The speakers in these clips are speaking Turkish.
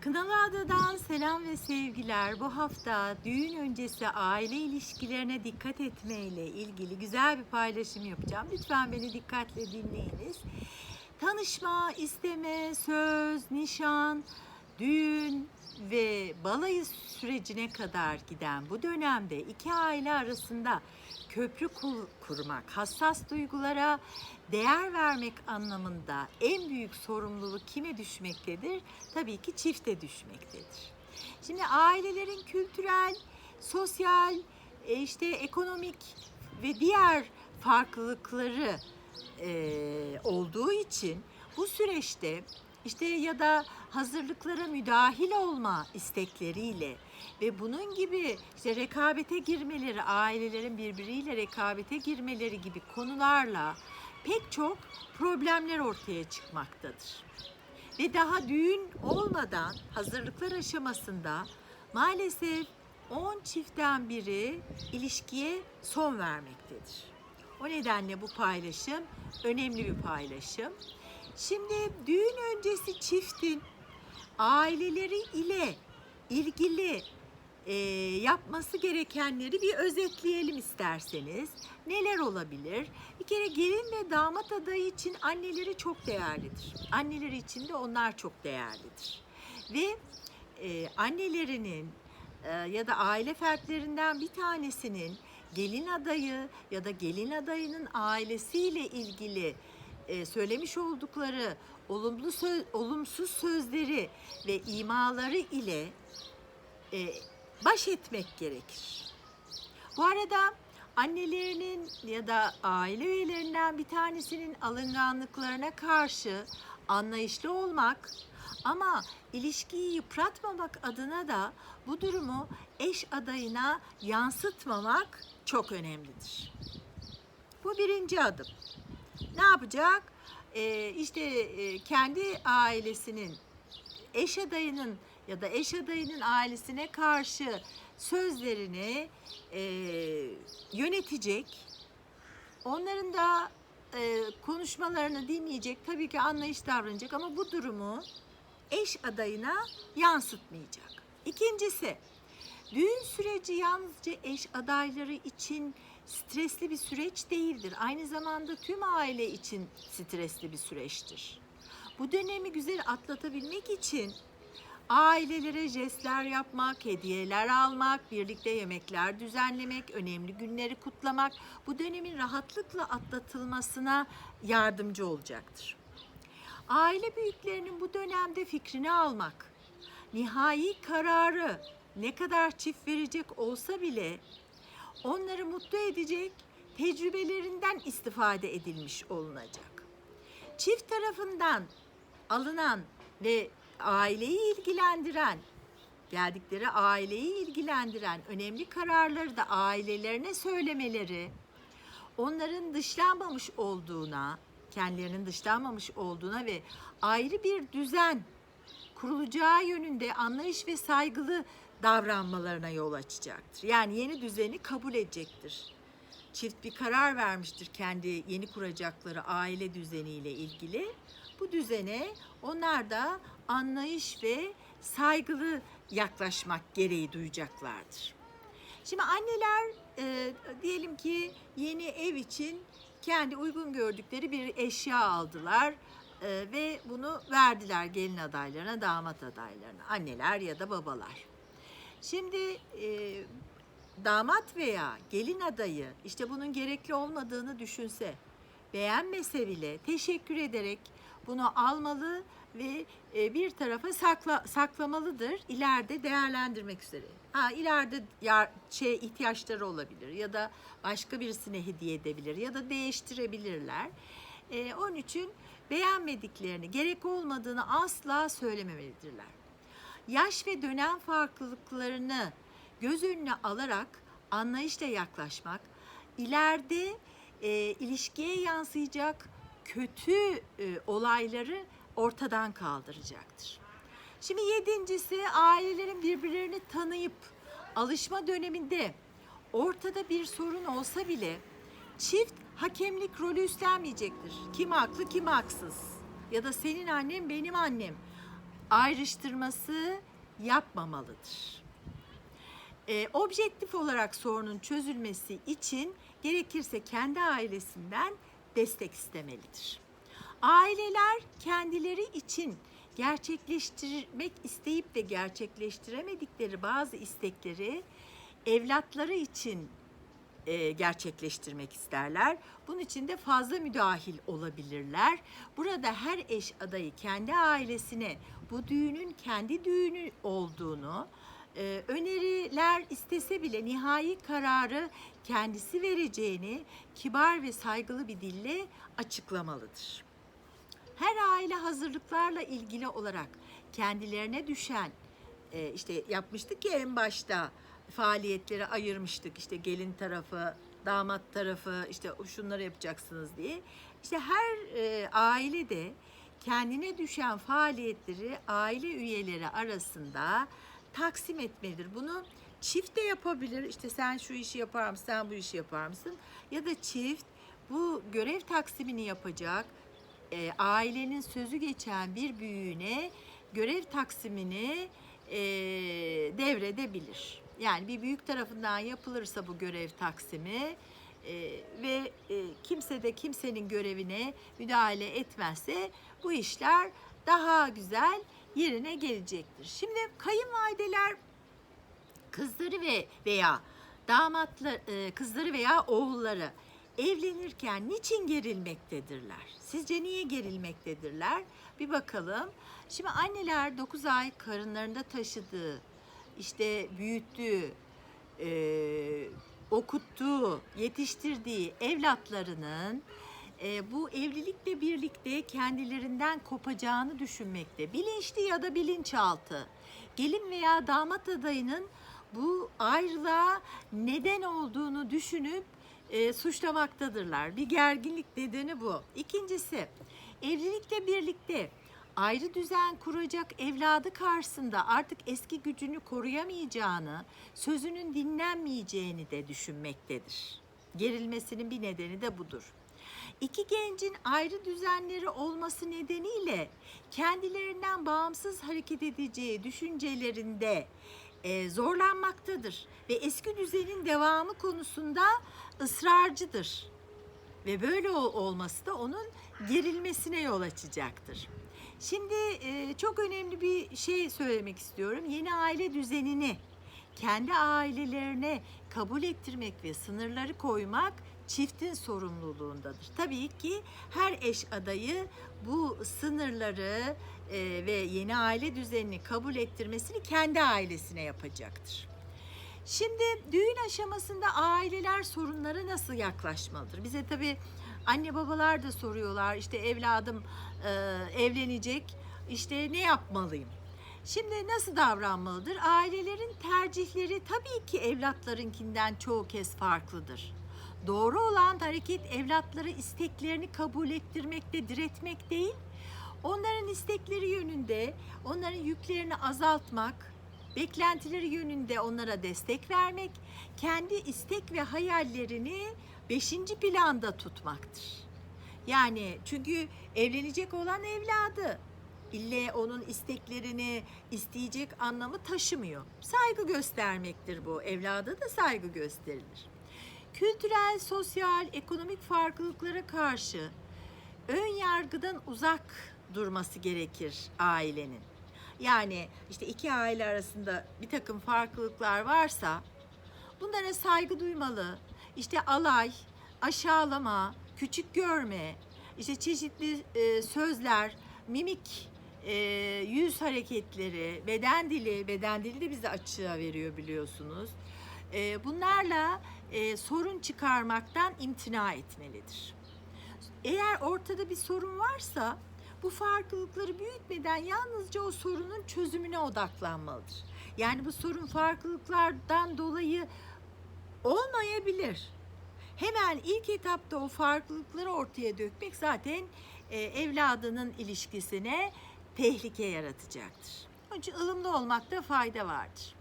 Kınalı Ada'dan selam ve sevgiler. Bu hafta düğün öncesi aile ilişkilerine dikkat etmeyle ilgili güzel bir paylaşım yapacağım. Lütfen beni dikkatle dinleyiniz. Tanışma, isteme, söz, nişan, düğün ve balayı sürecine kadar giden bu dönemde iki aile arasında köprü kur- kurmak, hassas duygulara değer vermek anlamında en büyük sorumluluk kime düşmektedir? Tabii ki çifte düşmektedir. Şimdi ailelerin kültürel, sosyal, e, işte ekonomik ve diğer farklılıkları e, olduğu için bu süreçte işte ya da hazırlıklara müdahil olma istekleriyle ve bunun gibi işte rekabete girmeleri, ailelerin birbiriyle rekabete girmeleri gibi konularla pek çok problemler ortaya çıkmaktadır. Ve daha düğün olmadan hazırlıklar aşamasında maalesef 10 çiftten biri ilişkiye son vermektedir. O nedenle bu paylaşım önemli bir paylaşım. Şimdi düğün öncesi çiftin aileleri ile ilgili e, yapması gerekenleri bir özetleyelim isterseniz. Neler olabilir? Bir kere gelin ve damat adayı için anneleri çok değerlidir. Anneleri için de onlar çok değerlidir. Ve e, annelerinin e, ya da aile fertlerinden bir tanesinin gelin adayı ya da gelin adayının ailesiyle ilgili e, söylemiş oldukları olumlu söz, olumsuz sözleri ve imaları ile e, baş etmek gerekir. Bu arada annelerinin ya da aile üyelerinden bir tanesinin alınganlıklarına karşı anlayışlı olmak ama ilişkiyi yıpratmamak adına da bu durumu eş adayına yansıtmamak çok önemlidir. Bu birinci adım. Ne yapacak? Ee, işte e, kendi ailesinin, eş adayının ya da eş adayının ailesine karşı sözlerini e, yönetecek. Onların da e, konuşmalarını dinleyecek. Tabii ki anlayış davranacak ama bu durumu eş adayına yansıtmayacak. İkincisi, düğün süreci yalnızca eş adayları için stresli bir süreç değildir. Aynı zamanda tüm aile için stresli bir süreçtir. Bu dönemi güzel atlatabilmek için ailelere jestler yapmak, hediyeler almak, birlikte yemekler düzenlemek, önemli günleri kutlamak bu dönemin rahatlıkla atlatılmasına yardımcı olacaktır. Aile büyüklerinin bu dönemde fikrini almak, nihai kararı ne kadar çift verecek olsa bile onları mutlu edecek tecrübelerinden istifade edilmiş olunacak. Çift tarafından alınan ve aileyi ilgilendiren, geldikleri aileyi ilgilendiren önemli kararları da ailelerine söylemeleri, onların dışlanmamış olduğuna, kendilerinin dışlanmamış olduğuna ve ayrı bir düzen kurulacağı yönünde anlayış ve saygılı davranmalarına yol açacaktır. Yani yeni düzeni kabul edecektir. Çift bir karar vermiştir kendi yeni kuracakları aile düzeniyle ilgili. Bu düzene onlar da anlayış ve saygılı yaklaşmak gereği duyacaklardır. Şimdi anneler e, diyelim ki yeni ev için kendi uygun gördükleri bir eşya aldılar e, ve bunu verdiler gelin adaylarına, damat adaylarına, anneler ya da babalar. Şimdi e, damat veya gelin adayı işte bunun gerekli olmadığını düşünse, beğenmese bile teşekkür ederek bunu almalı ve e, bir tarafa sakla, saklamalıdır. İleride değerlendirmek üzere. Ha ileride ya, şey ihtiyaçları olabilir ya da başka birisine hediye edebilir ya da değiştirebilirler. E, onun için beğenmediklerini, gerek olmadığını asla söylememelidirler. Yaş ve dönem farklılıklarını göz önüne alarak anlayışla yaklaşmak, ileride e, ilişkiye yansıyacak kötü e, olayları ortadan kaldıracaktır. Şimdi yedincisi ailelerin birbirlerini tanıyıp alışma döneminde ortada bir sorun olsa bile çift hakemlik rolü üstlenmeyecektir. Kim haklı kim haksız ya da senin annen benim annem ayrıştırması yapmamalıdır. E, objektif olarak sorunun çözülmesi için gerekirse kendi ailesinden destek istemelidir. Aileler kendileri için gerçekleştirmek isteyip de gerçekleştiremedikleri bazı istekleri evlatları için e, gerçekleştirmek isterler. Bunun için de fazla müdahil olabilirler. Burada her eş adayı kendi ailesine bu düğünün kendi düğünü olduğunu, e, öneriler istese bile nihai kararı kendisi vereceğini kibar ve saygılı bir dille açıklamalıdır. Her aile hazırlıklarla ilgili olarak kendilerine düşen e, işte yapmıştık ya en başta faaliyetleri ayırmıştık işte gelin tarafı damat tarafı işte şunları yapacaksınız diye işte her e, aile de kendine düşen faaliyetleri aile üyeleri arasında taksim etmelidir. Bunu çift de yapabilir. İşte sen şu işi yapar mısın, sen bu işi yapar mısın? Ya da çift bu görev taksimini yapacak e, ailenin sözü geçen bir büyüğüne görev taksimini e, devredebilir. Yani bir büyük tarafından yapılırsa bu görev taksimi e, ve e, kimse de kimsenin görevine müdahale etmezse bu işler daha güzel yerine gelecektir. Şimdi kayınvalideler kızları ve veya damatlar e, kızları veya oğulları evlenirken niçin gerilmektedirler? Sizce niye gerilmektedirler? Bir bakalım. Şimdi anneler 9 ay karınlarında taşıdığı, işte büyüttüğü, e, okuttuğu, yetiştirdiği evlatlarının e, bu evlilikle birlikte kendilerinden kopacağını düşünmekte. Bilinçli ya da bilinçaltı. Gelin veya damat adayının bu ayrılığa neden olduğunu düşünüp e, suçlamaktadırlar. Bir gerginlik nedeni bu. İkincisi, evlilikle birlikte ayrı düzen kuracak evladı karşısında artık eski gücünü koruyamayacağını, sözünün dinlenmeyeceğini de düşünmektedir. Gerilmesinin bir nedeni de budur. İki gencin ayrı düzenleri olması nedeniyle kendilerinden bağımsız hareket edeceği düşüncelerinde e, zorlanmaktadır ve eski düzenin devamı konusunda ısrarcıdır. Ve böyle ol- olması da onun gerilmesine yol açacaktır. Şimdi e, çok önemli bir şey söylemek istiyorum. Yeni aile düzenini kendi ailelerine kabul ettirmek ve sınırları koymak çiftin sorumluluğundadır. Tabii ki her eş adayı bu sınırları e, ve yeni aile düzenini kabul ettirmesini kendi ailesine yapacaktır. Şimdi düğün aşamasında aileler sorunlara nasıl yaklaşmalıdır? Bize tabii anne babalar da soruyorlar işte evladım e, evlenecek işte ne yapmalıyım? Şimdi nasıl davranmalıdır? Ailelerin tercihleri tabii ki evlatlarınkinden çoğu kez farklıdır. Doğru olan hareket evlatları isteklerini kabul ettirmekte diretmek değil, onların istekleri yönünde onların yüklerini azaltmak, beklentileri yönünde onlara destek vermek, kendi istek ve hayallerini beşinci planda tutmaktır. Yani çünkü evlenecek olan evladı ille onun isteklerini isteyecek anlamı taşımıyor. Saygı göstermektir bu. Evlada da saygı gösterilir. Kültürel, sosyal, ekonomik farklılıklara karşı ön yargıdan uzak durması gerekir ailenin. Yani işte iki aile arasında bir takım farklılıklar varsa bunlara saygı duymalı. İşte alay, aşağılama, küçük görme, işte çeşitli e, sözler, mimik, e, yüz hareketleri, beden dili, beden dili de bize açığa veriyor biliyorsunuz. E, bunlarla e, sorun çıkarmaktan imtina etmelidir. Eğer ortada bir sorun varsa bu farklılıkları büyütmeden yalnızca o sorunun çözümüne odaklanmalıdır. Yani bu sorun farklılıklardan dolayı olmayabilir. Hemen ilk etapta o farklılıkları ortaya dökmek zaten e, evladının ilişkisine tehlike yaratacaktır. Onun için ılımlı olmakta fayda vardır.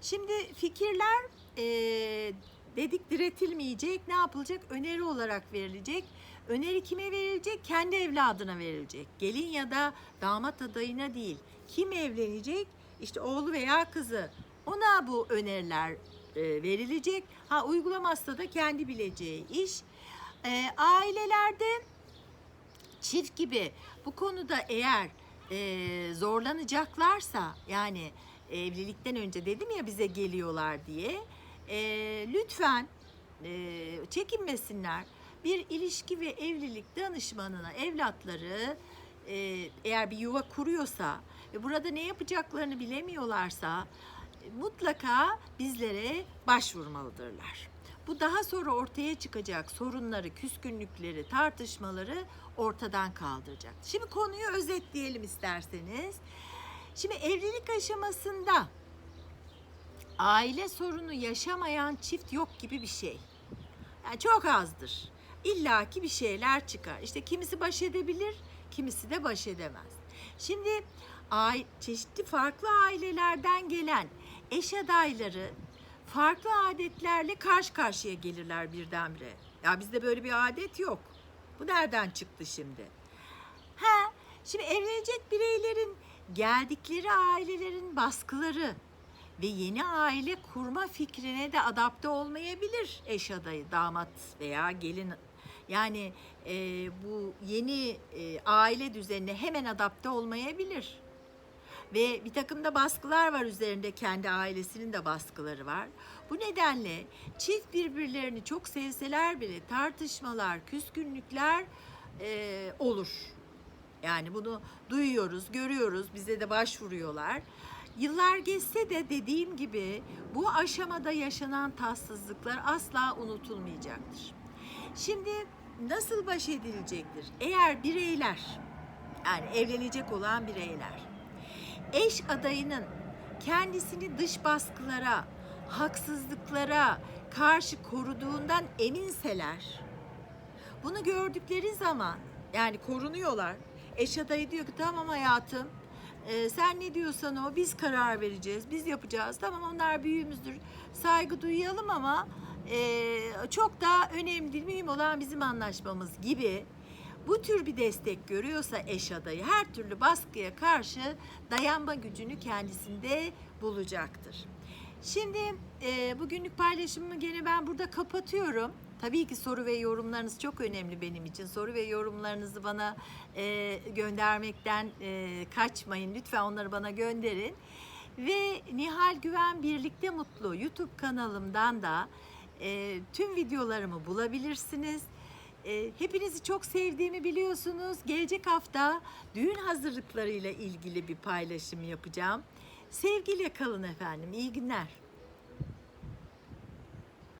Şimdi fikirler e, dedik diretilmeyecek, ne yapılacak? Öneri olarak verilecek. Öneri kime verilecek? Kendi evladına verilecek. Gelin ya da damat adayına değil, kim evlenecek? İşte oğlu veya kızı. Ona bu öneriler e, verilecek. Ha uygulamazsa da kendi bileceği iş. E, ailelerde çift gibi bu konuda eğer e, zorlanacaklarsa yani evlilikten önce dedim ya bize geliyorlar diye e, lütfen e, çekinmesinler. Bir ilişki ve evlilik danışmanına evlatları e, eğer bir yuva kuruyorsa ve burada ne yapacaklarını bilemiyorlarsa e, mutlaka bizlere başvurmalıdırlar. Bu daha sonra ortaya çıkacak sorunları, küskünlükleri, tartışmaları ortadan kaldıracak. Şimdi konuyu özetleyelim isterseniz. Şimdi evlilik aşamasında aile sorunu yaşamayan çift yok gibi bir şey. Yani çok azdır. İlla ki bir şeyler çıkar. İşte kimisi baş edebilir, kimisi de baş edemez. Şimdi çeşitli farklı ailelerden gelen eş adayları farklı adetlerle karşı karşıya gelirler birdenbire. Ya bizde böyle bir adet yok. Bu nereden çıktı şimdi? Ha, şimdi evlenecek bireylerin geldikleri ailelerin baskıları ve yeni aile kurma fikrine de adapte olmayabilir eş adayı, damat veya gelin. Yani e, bu yeni e, aile düzenine hemen adapte olmayabilir. Ve bir takım da baskılar var üzerinde kendi ailesinin de baskıları var. Bu nedenle çift birbirlerini çok sevseler bile tartışmalar, küskünlükler e, olur. Yani bunu duyuyoruz, görüyoruz, bize de başvuruyorlar. Yıllar geçse de dediğim gibi bu aşamada yaşanan tatsızlıklar asla unutulmayacaktır. Şimdi nasıl baş edilecektir? Eğer bireyler, yani evlenecek olan bireyler, eş adayının kendisini dış baskılara, haksızlıklara karşı koruduğundan eminseler, bunu gördükleri zaman yani korunuyorlar. Eş adayı diyor ki tamam hayatım e, sen ne diyorsan o biz karar vereceğiz biz yapacağız. Tamam onlar büyüğümüzdür saygı duyalım ama e, çok daha önemli değil mühim olan bizim anlaşmamız gibi bu tür bir destek görüyorsa eş adayı her türlü baskıya karşı dayanma gücünü kendisinde bulacaktır. Şimdi e, bugünlük paylaşımımı gene ben burada kapatıyorum. Tabii ki soru ve yorumlarınız çok önemli benim için. Soru ve yorumlarınızı bana e, göndermekten e, kaçmayın. Lütfen onları bana gönderin. Ve Nihal Güven Birlikte Mutlu YouTube kanalımdan da e, tüm videolarımı bulabilirsiniz. E, hepinizi çok sevdiğimi biliyorsunuz. Gelecek hafta düğün hazırlıklarıyla ilgili bir paylaşım yapacağım. Sevgiyle kalın efendim. İyi günler.